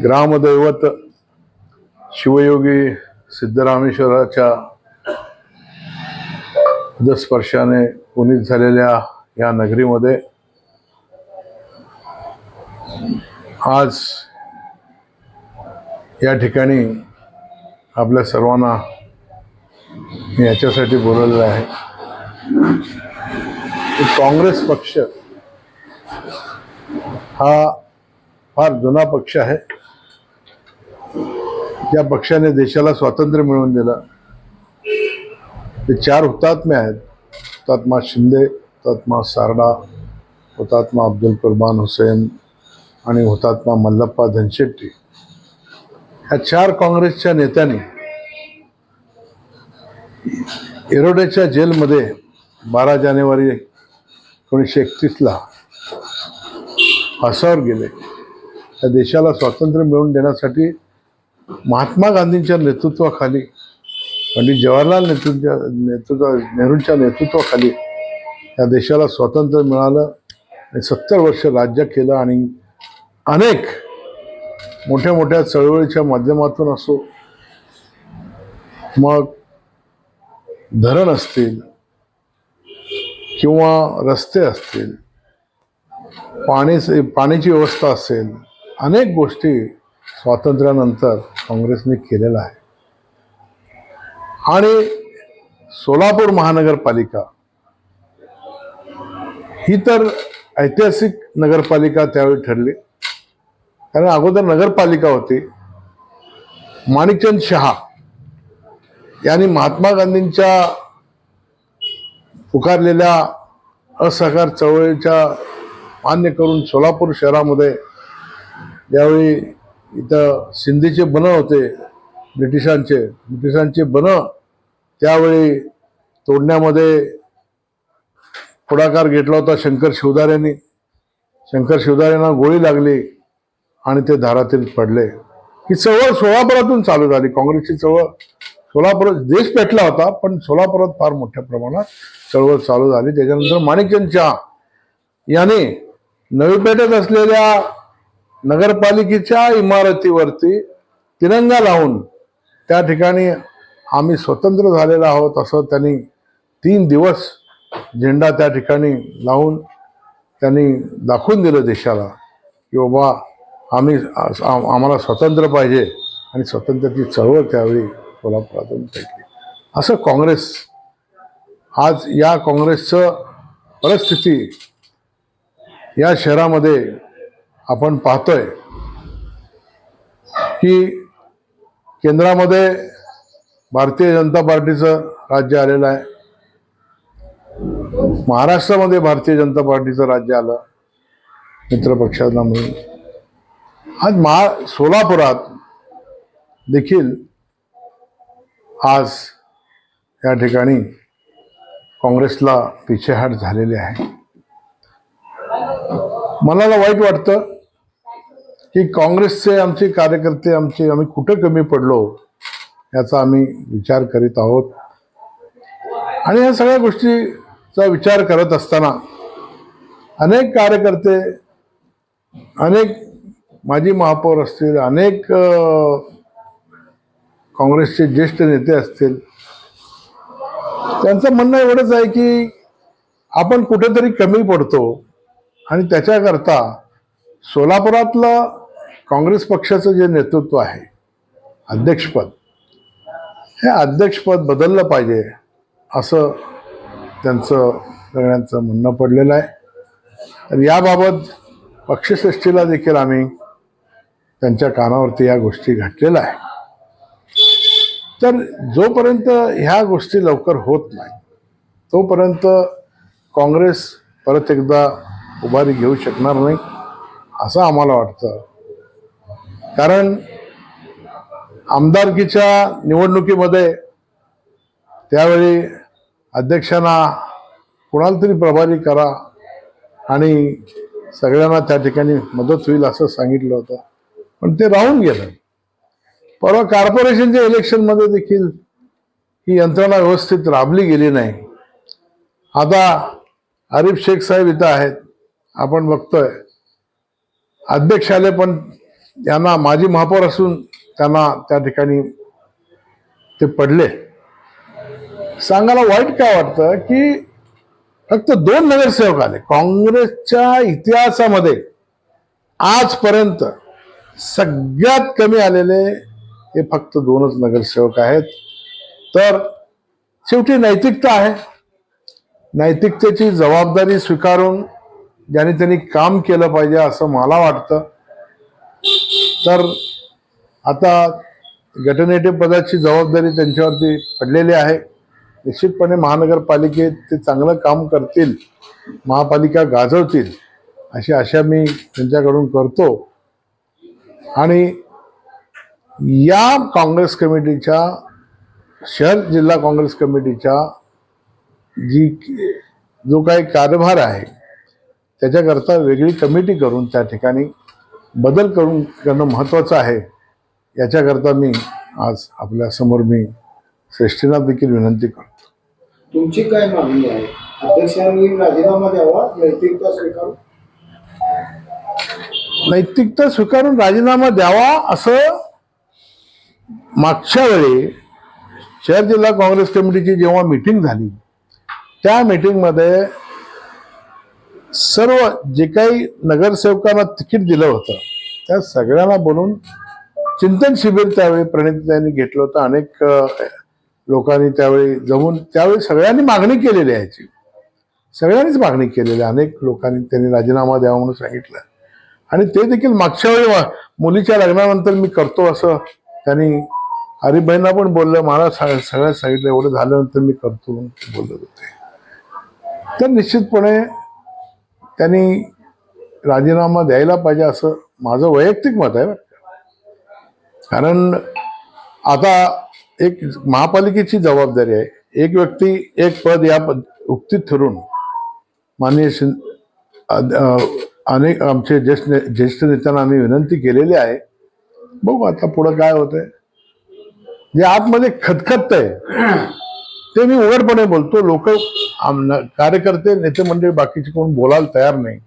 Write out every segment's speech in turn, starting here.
ग्रामदैवत शिवयोगी सिद्धरामेश्वराच्या पदस्पर्शाने पुनीत झालेल्या या नगरीमध्ये आज या ठिकाणी आपल्या सर्वांना मी याच्यासाठी बोलवलेलं आहे. काँग्रेस पक्ष हा फार जुना पक्ष आहे. या पक्षाने देशाला स्वातंत्र्य मिळवून दिलं. ते चार हुतात्मे आहेत. हुतात्मा शिंदे हुतात्मा सारडा हुतात्मा अब्दुल कुर्बान हुसेन आणि हुतात्मा मल्लप्पा धनशेट्टी. ह्या चार काँग्रेसच्या नेत्यांनी एरोड्याच्या जेलमध्ये बारा जानेवारी एकोणीसशे एकतीसला फासावर गेले. त्या देशाला स्वातंत्र्य मिळवून देण्यासाठी महात्मा गांधींच्या नेतृत्वाखाली पंडित जवाहरलाल नेतृत्व नेतृत्व नेहरूंच्या नेतृत्वाखाली या देशाला स्वातंत्र्य मिळालं आणि सत्तर वर्ष राज्य केलं आणि अनेक मोठ्या मोठ्या चळवळीच्या माध्यमातून असो मग धरण असतील किंवा रस्ते असतील पाणी पाण्याची व्यवस्था असेल अनेक गोष्टी स्वातंत्र्यानंतर काँग्रेसने केलेला आहे. आणि सोलापूर महानगरपालिका ही तर ऐतिहासिक नगरपालिका त्यावेळी ठरली. कारण अगोदर नगरपालिका होती. माणिकचंद शहा यांनी महात्मा गांधींच्या पुकारलेल्या असहकार चळवळीच्या मान्य करून सोलापूर शहरामध्ये ज्यावेळी इथं सिंधीचे बन होते ब्रिटिशांचे. ब्रिटिशांचे बन त्यावेळी तोडण्यामध्ये पुढाकार घेतला होता शंकर शिवदारेंनी शंकर शिवदारेंना गोळी लागली आणि ते धारातील पडले. ही चळवळ सोलापुरातून चालू झाली. काँग्रेसची चळवळ सोलापुरात देश पेटला होता पण सोलापुरात फार मोठ्या प्रमाणात चळवळ चालू झाली. त्याच्यानंतर माणिकचंद शहा याने नवी पेठेत असलेल्या नगरपालिकेच्या इमारतीवरती तिरंगा लावून त्या ठिकाणी आम्ही स्वतंत्र झालेलो आहोत असं त्यांनी तीन दिवस झेंडा त्या ठिकाणी लावून त्यांनी दाखवून दिलं देशाला की बाबा आम्ही आम्हाला स्वतंत्र पाहिजे आणि स्वतंत्रची चळवळ त्यावेळी कोल्हापुरातून पेटली असं काँग्रेस आज या काँग्रेसचं परिस्थिती या शहरामध्ये आपण पाहतोय की केंद्रामध्ये भारतीय जनता पार्टीचं राज्य आलेलं आहे. महाराष्ट्रामध्ये भारतीय जनता पार्टीचं राज्य आलं मित्रपक्षांना म्हणून. आज महा सोलापुरात देखील आज या ठिकाणी काँग्रेसला पिछेहाट झालेली आहे. मनाला वाईट वाटतं की काँग्रेसचे आमचे कार्यकर्ते आमचे आम्ही कुठं कमी पडलो याचा आम्ही विचार करीत आहोत. आणि या सगळ्या गोष्टीचा विचार करत असताना अनेक कार्यकर्ते अनेक माजी महापौर असतील अनेक काँग्रेसचे ज्येष्ठ नेते असतील त्यांचं म्हणणं एवढंच आहे की आपण कुठेतरी कमी पडतो. आणि त्याच्याकरता सोलापुरातलं काँग्रेस पक्षाचं जे नेतृत्व आहे अध्यक्षपद हे अध्यक्षपद बदललं पाहिजे असं त्यांचं सगळ्यांचं म्हणणं पडलेलं आहे. तर याबाबत पक्षश्रेष्ठीला देखील आम्ही त्यांच्या कानावरती या गोष्टी घातलेल्या आहे तर जोपर्यंत ह्या गोष्टी लवकर होत नाही तोपर्यंत काँग्रेस परत एकदा उभारी घेऊ शकणार नाही असं आम्हाला वाटतं. कारण आमदारकीच्या निवडणुकीमध्ये त्यावेळी अध्यक्षांना कुणाला तरी प्रभारी करा आणि सगळ्यांना त्या ठिकाणी मदत होईल असं सांगितलं होतं. पण ते राहून गेलं. परवा कॉर्पोरेशनच्या इलेक्शनमध्ये देखील ही यंत्रणा व्यवस्थित राबली गेली नाही. आता आरिफ शेख साहेब इथं आहेत. आपण बघतोय. अध्यक्षालय पण यांना माजी महापौर असून त्यांना त्या ठिकाणी ते पडले. सांगायला वाईट काय वाटतं की फक्त दोन नगरसेवक आले. काँग्रेसच्या इतिहासामध्ये आजपर्यंत सगळ्यात कमी आलेले हे फक्त दोनच नगरसेवक आहेत. तर शेवटी नैतिकता आहे. नैतिकतेची जबाबदारी स्वीकारून ज्याने त्यांनी काम केलं पाहिजे असं मला वाटतं. तर आता गटनेते पदाची जबाबदारी त्यांच्यावरती पडलेली आहे. निश्चितपणे महानगरपालिकेत ते चांगलं काम करतील महापालिका गाजवतील अशी आशा मी त्यांच्याकडून करतो. आणि या काँग्रेस कमिटीच्या शहर जिल्हा काँग्रेस कमिटीच्या जी जो काही कारभार आहे त्याच्याकरता वेगळी कमिटी करून त्या ठिकाणी बदल करून करणं महत्त्वाचं आहे. याच्याकरता मी आज आपल्यासमोर मी श्रेष्ठींना देखील विनंती करतो. तुमची काय मागणी आहे? अध्यक्षांनी राजीनामा द्यावा नैतिकता स्वीकारून? नैतिकता स्वीकारून राजीनामा द्यावा असं मागच्या वेळी शहर जिल्हा काँग्रेस कमिटीची जेव्हा मिटिंग झाली त्या मिटिंगमध्ये सर्व जे काही नगरसेवकांना तिकीट दिलं होतं त्या सगळ्यांना बोलून चिंतन शिबिर त्यावेळी प्रणितांनी घेतलं होतं. अनेक लोकांनी त्यावेळी जमून त्यावेळी सगळ्यांनी मागणी केलेली आहे याची. सगळ्यांनीच मागणी केलेली आहे. अनेक लोकांनी त्यांनी राजीनामा द्यावा म्हणून सांगितलं. आणि ते देखील मागच्या वेळी मुलीच्या लग्नानंतर मी करतो असं त्यांनी हरिभाईंना पण बोललं. मला सा- सगळ्यात सांगितलं एवढं झाल्यानंतर मी करतो बोलत होते. तर निश्चितपणे त्यांनी राजीनामा द्यायला पाहिजे असं माझं वैयक्तिक मत आहे कारण आता एक महापालिकेची जबाबदारी आहे. एक व्यक्ती एक पद या पद उक्तीत ठरून माननीय अनेक आमचे ज्येष्ठ ने- ज्येष्ठ नेत्यांना आम्ही विनंती केलेली आहे. बघू आता पुढं काय होतंय. जे आतमध्ये खतखत आहे ते मी उघडपणे बोलतो लोक कार्यकर्ते नेते मंडळी बाकीचे कोण बोलायला तयार नाही.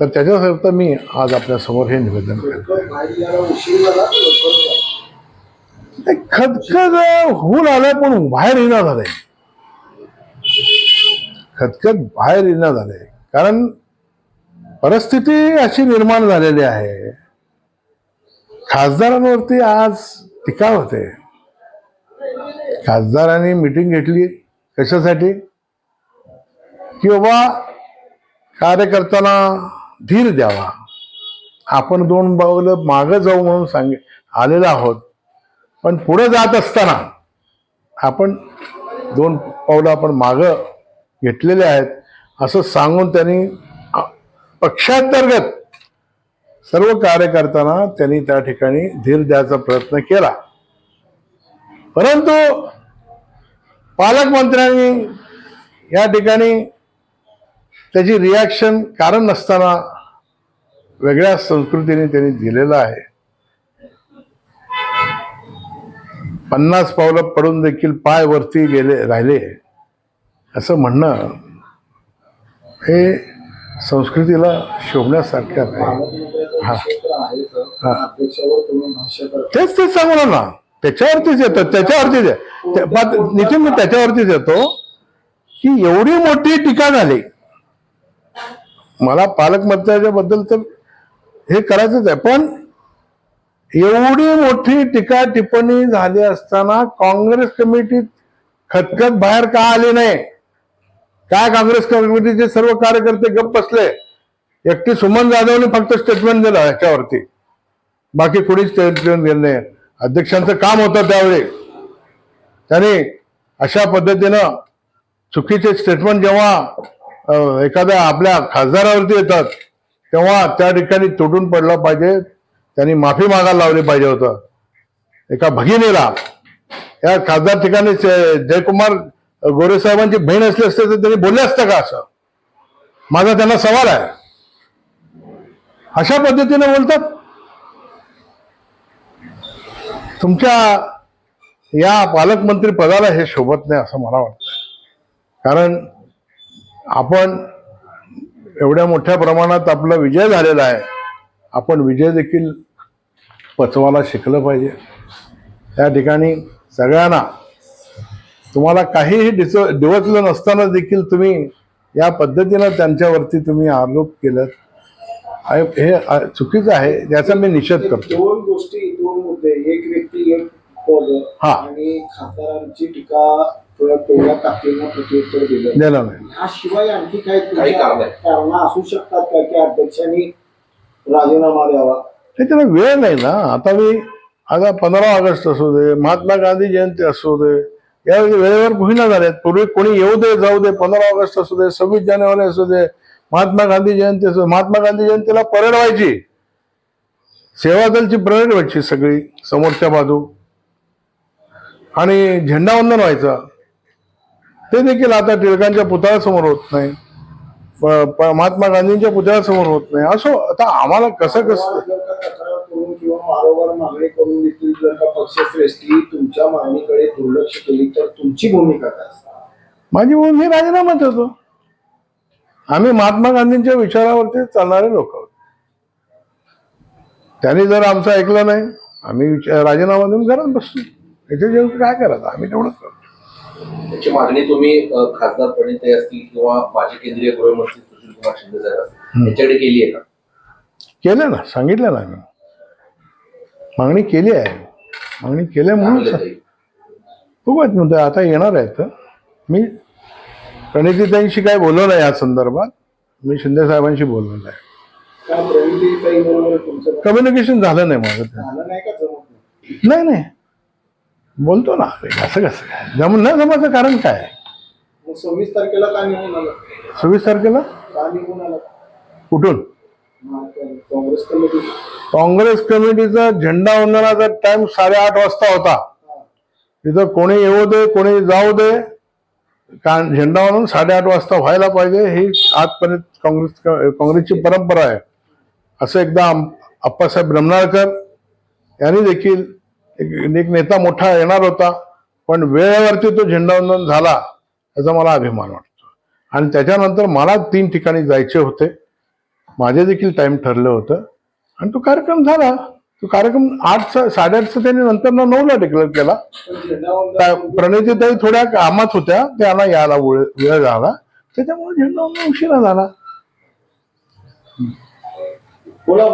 तर त्याच्याकरता मी आज आपल्यासमोर हे निवेदन केलं लवकर खतखत होऊन आलंय पण बाहेर येणार झालंय. खतखत बाहेर येणार झालंय. कारण परिस्थिती अशी निर्माण झालेली आहे. खासदारांवरती आज टीका होते. खासदारांनी मिटिंग घेतली कशासाठी? की बाबा कार्यकर्त्यांना धीर द्यावा. आपण दोन बावलं मागं जाऊ म्हणून सांग आलेलो आहोत. पण पुढे जात असताना आपण दोन पावलं आपण मागं घेतलेले आहेत असं सांगून त्यांनी पक्षांतर्गत सर्व कार्यकर्त्यांना त्यांनी त्या ठिकाणी धीर द्यायचा प्रयत्न केला. परंतु पालकमंत्र्यांनी या ठिकाणी त्याची रिॲक्शन कारण नसताना वेगळ्या संस्कृतीने त्यांनी दिलेलं आहे पन्नास पावलं पडून देखील पाय वरती गेले राहिले असं म्हणणं हे संस्कृतीला शोभण्यासारखं आहे हा. हा. तेच तेच सांगू ना त्याच्यावरतीच येतं त्याच्यावरतीच बात- नितीन मी त्याच्यावरतीच येतो की एवढी मोठी टीका झाली मला पालकमंत्र्याच्या बद्दल तर हे करायचंच आहे पण एवढी मोठी टीका टिप्पणी झाली असताना काँग्रेस कमिटीत खतखत बाहेर का आली नाही? काय काँग्रेस कमिटीचे सर्व कार्यकर्ते गप्प बसले? एकटी सुमन जाधवने फक्त स्टेटमेंट दिलं याच्यावरती बाकी कोणीच स्टेटमेंट दिलं नाही. अध्यक्षांचं काम होतं त्यावेळी. त्यांनी अशा पद्धतीनं चुकीचे स्टेटमेंट जेव्हा एखाद्या आपल्या खासदारावरती येतात तेव्हा त्या ठिकाणी तुटून पडलं पाहिजे. त्यांनी माफी मागायला लावली पाहिजे होतं. एका भगिनीला. या खासदार ठिकाणी जयकुमार गोरे साहेबांची बहीण असली असते तर त्यांनी बोलले असतं का असं? माझा त्यांना सवाल आहे. अशा पद्धतीने बोलतात? तुमच्या या पालकमंत्री पदाला हे शोभत नाही असं मला वाटतं. कारण आपण एवढ्या मोठ्या प्रमाणात आपला विजय झालेला आहे. आपण विजय देखील पचवायला शिकलं पाहिजे. त्या ठिकाणी सगळ्यांना तुम्हाला काहीही डिच डिवचलं नसताना देखील तुम्ही या पद्धतीनं त्यांच्यावरती तुम्ही आरोप केलं हे चुकीचं आहे याचा मी निषेध करतो. दोन गोष्टी दोन मुद्दे. एक हा. आणि खासदारांची टीका दिलं. दिलं नाही. याशिवाय आणखी काही कारणं असू शकतात का की अध्यक्षांनी राजीनामा द्यावा? त्याला वेळ नाही ना. आता मी आता पंधरा ऑगस्ट असू दे महात्मा गांधी जयंती असू दे या वेळेवर होईना झाल्यात. पूर्वी कोणी येऊ दे जाऊ दे पंधरा ऑगस्ट असू दे सव्वीस जानेवारी असू दे महात्मा गांधी जयंती असू दे. महात्मा गांधी जयंतीला परेड व्हायची. सेवा दलची परेड व्हायची सगळी समोरच्या बाजू. आणि झेंडावंदन व्हायचं. ते देखील आता टिळकांच्या पुतळ्यासमोर होत नाही. महात्मा गांधींच्या पुतळ्यासमोर होत नाही. असो आता आम्हाला कसं कसं? तुमच्या मागणीकडे दुर्लक्ष केली तर तुमची भूमिका? माझी मी राजीनामा देतो. आम्ही महात्मा गांधींच्या विचारावरती चालणारे लोक आहोत. त्यांनी जर आमचं ऐकलं नाही आम्ही राजीनामा देऊन घरात बसतो. याच्या जेवण काय करायचं? आम्ही तेवढंच करतो. त्याची मागणी तुम्ही खासदार प्रणिते असतील किंवा माजी केंद्रीय गृहमंत्री सुशील कुमार शिंदे साहेब असतील यांच्याकडे केली आहे का? केलं ना सांगितलं ना आम्ही. मागणी केली आहे. मागणी केली म्हणून. बघूयात म्हणतो आता येणार आहेत मी प्रणितीताईंशी काय बोललो नाही या संदर्भात? मी शिंदे साहेबांशी बोललेलं आहे. कम्युनिकेशन झालं नाही माझं. ते. झालं नाही का जमत नाही? नाही नाही. बोलतो ना. असं कसं काय? जम न जमाचं कारण काय? मग सव्वीस तारखेला का निघून आलं? सव्वीस तारखेला? का निघून आलं? कुठून? काँग्रेस कमिटी. काँग्रेस कमिटीचा झेंडा वंदनाचा टाइम साडेआठ वाजता होता. तिथं कोणी येऊ दे कोणी जाऊ दे का झेंडा वंदन साडेआठ वाजता व्हायला पाहिजे ही आजपर्यंत काँग्रेस काँग्रेसची परंपरा आहे. असं एकदा अप्पासाहेब ब्रह्मनाळकर यांनी देखील एक एक नेता मोठा येणार होता पण वेळेवरती तो झेंडावंदन झाला याचा मला अभिमान वाटतो. आणि त्याच्यानंतर मला तीन ठिकाणी जायचे होते. माझे देखील टाइम ठरलं होतं. आणि तो कार्यक्रम झाला. तो कार्यक्रम आठ साडेआठचा त्यांनी नंतर नऊला डिक्लेअर केला. पण प्रणितीताई थोड्या कामात होत्या. त्यांना यायला वेळ वेळ झाला. त्याच्यामुळे झेंडा उशिरा झाला. बोला